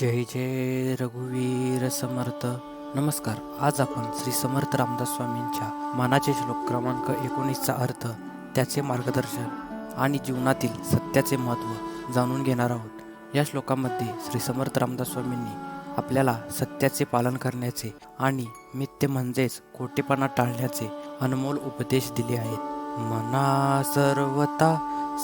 जय जय रघुवीर समर्थ. नमस्कार आज आपण श्री समर्थ रामदास स्वामींच्या मानाचे श्लोक क्रमांक एकोणीसचा अर्थ त्याचे मार्गदर्शन आणि जीवनातील सत्याचे महत्त्व जाणून घेणार आहोत. या श्लोकामध्ये श्री समर्थ रामदास स्वामींनी आपल्याला सत्याचे पालन करण्याचे आणि मिथ्य म्हणजेच खोटेपणा टाळण्याचे अनमोल उपदेश दिले आहेत. मना सर्वता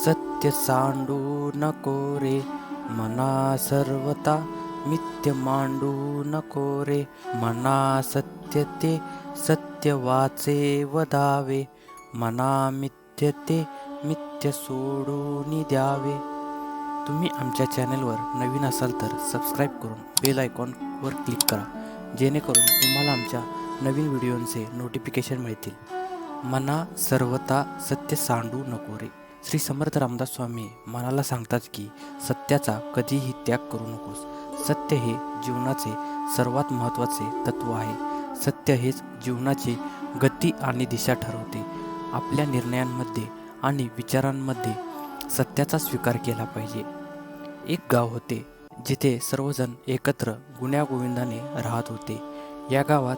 सत्य सांडू नको रे. मना सर्वता मिथ्य मांडू नको रे. मना सत्य ते सत्य वाचे वदावे मना मिथ्य ते मिथ्य सोडून द्यावे. तुम्ही आमच्या चॅनलवर नवीन असाल तर सबस्क्राईब करून बेल आयकॉनवर क्लिक करा. जेणेकरून तुम्हाला आमच्या नवीन व्हिडिओंचे नोटिफिकेशन मिळतील. मना सर्वता सत्य सांडू नको रे. श्री समर्थ रामदास स्वामी मनाला सांगतात की सत्याचा कधीही त्याग करू नकोस. सत्य हे जीवनाचे सर्वात महत्त्वाचे तत्व आहे. सत्य हेच जीवनाची गती आणि दिशा ठरवते. आपल्या निर्णयांमध्ये आणि विचारांमध्ये सत्याचा स्वीकार केला पाहिजे. एक गाव होते जिथे सर्वजण एकत्र गुण्यागोविंदाने राहत होते. या गावात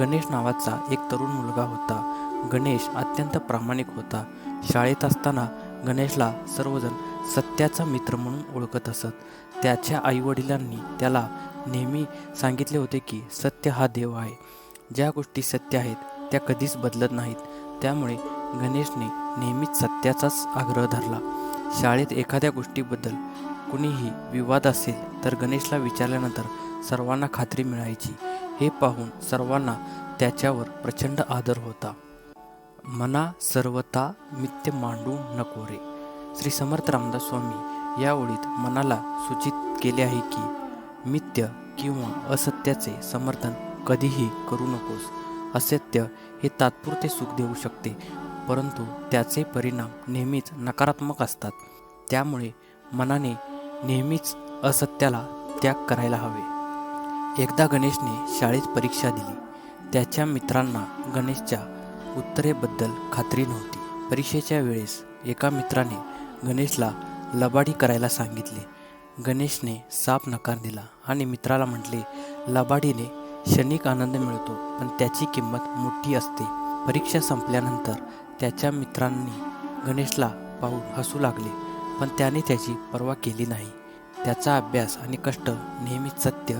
गणेश नावाचा एक तरुण मुलगा होता. गणेश अत्यंत प्रामाणिक होता. शाळेत असताना गणेशला सर्वजण सत्याचा मित्र म्हणून ओळखत असत. त्याच्या आईवडिलांनी त्याला नेहमी सांगितले होते की सत्य हा देव आहे. ज्या गोष्टी सत्य आहेत त्या कधीच बदलत नाहीत. त्यामुळे गणेशने नेहमीच सत्याचाच आग्रह धरला. शाळेत एखाद्या गोष्टीबद्दल कुणीही विवाद असेल तर गणेशला विचारल्यानंतर सर्वांना खात्री मिळायची. हे पाहून सर्वांना त्याच्यावर प्रचंड आदर होता. मना सर्वता मिथ्य मांडू नको रे. श्री समर्थ रामदास स्वामी या ओळीत मनाला सूचित केले आहे की मिथ्य किंवा असत्याचे समर्थन कधीही करू नकोस. असत्य हे तात्पुरते सुख देऊ शकते परंतु त्याचे परिणाम नेहमीच नकारात्मक असतात. त्यामुळे मनाने नेहमीच असत्याला त्याग करायला हवे. एकदा गणेशने शाळेत परीक्षा दिली. त्याच्या मित्रांना गणेशच्या उत्तरेबद्दल खात्री नव्हती. परीक्षेच्या वेळेस एका मित्राने गणेशला लबाडी करायला सांगितले. गणेशने साफ नकार दिला आणि मित्राला म्हटले लबाडीने क्षणिक आनंद मिळतो पण त्याची किंमत मोठी असते. परीक्षा संपल्यानंतर त्याच्या मित्रांनी गणेशला पाहून हसू लागले पण त्याने त्याची पर्वा केली नाही. त्याचा अभ्यास आणि कष्ट नेहमी सत्य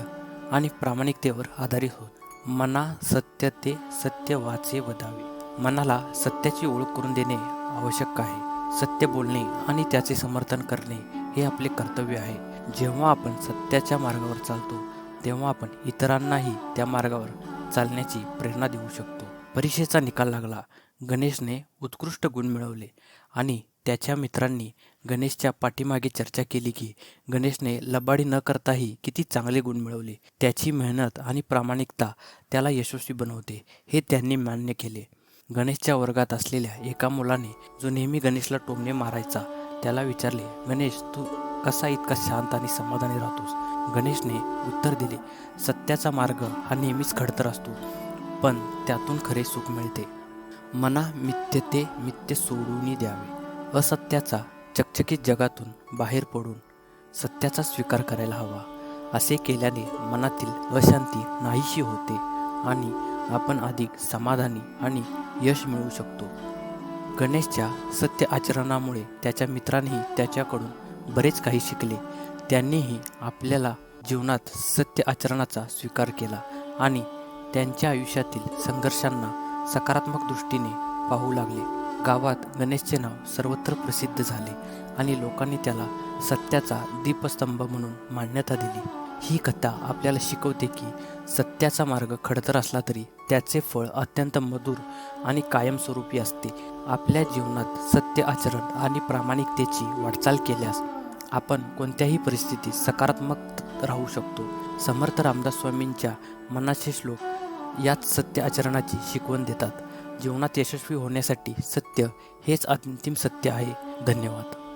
आणि प्रामाणिकतेवर आधारित होत. मना सत्य ते सत्य वाचे वदावे मनाला सत्याची ओळख करून देणे आवश्यक आहे. सत्य बोलणे आणि त्याचे समर्थन करणे हे आपले कर्तव्य आहे. जेव्हा आपण सत्याच्या मार्गावर चालतो तेव्हा आपण इतरांनाही त्या मार्गावर चालण्याची प्रेरणा देऊ शकतो. परीक्षेचा निकाल लागला. गणेशने उत्कृष्ट गुण मिळवले आणि त्याच्या मित्रांनी गणेशच्या पाठीमागे चर्चा केली की गणेशने लबाडी न करताही किती चांगले गुण मिळवले. त्याची मेहनत आणि प्रामाणिकता त्याला यशस्वी बनवते हे त्यांनी मान्य केले. गणेशच्या वर्गात असलेल्या एका मुलाने जो नेहमी गणेशला टोमणे मारायचा त्याला विचारले गणेश तू कसा इतका शांत आणि समाधानी राहतोस? गणेशने उत्तर दिले सत्याचा मार्ग हा नेहमीच खडतर असतो पण त्यातून खरे सुख मिळते. मना मिथ्यते मिथ्य सोडून द्यावे. असत्याचा चकचकीत जगातून बाहेर पडून सत्याचा स्वीकार करायला हवा. असे केल्याने मनातील अशांती नाहीशी होते आणि आपण अधिक समाधानी आणि यश मिळवू शकतो. गणेशच्या सत्य आचरणामुळे त्याच्या मित्रांनीही त्याच्याकडून बरेच काही शिकले. त्यांनीही आपल्याला जीवनात सत्य आचरणाचा स्वीकार केला आणि त्यांच्या आयुष्यातील संघर्षांना सकारात्मक दृष्टीने पाहू लागले. गावात गणेशचे नाव सर्वत्र प्रसिद्ध झाले आणि लोकांनी त्याला सत्याचा दीपस्तंभ म्हणून मान्यता दिली. ही कथा आपल्याला शिकवते की सत्याचा मार्ग खडतर असला तरी त्याचे फळ अत्यंत मधुर आणि कायमस्वरूपी असते. आपल्या जीवनात सत्य आचरण आणि प्रामाणिकतेची वाटचाल केल्यास आपण कोणत्याही परिस्थितीत सकारात्मक राहू शकतो. समर्थ रामदास स्वामींच्या मनाचे श्लोक याच सत्य आचरणाची शिकवण देतात. जीवनात यशस्वी होण्यासाठी सत्य हेच अंतिम सत्य आहे. धन्यवाद.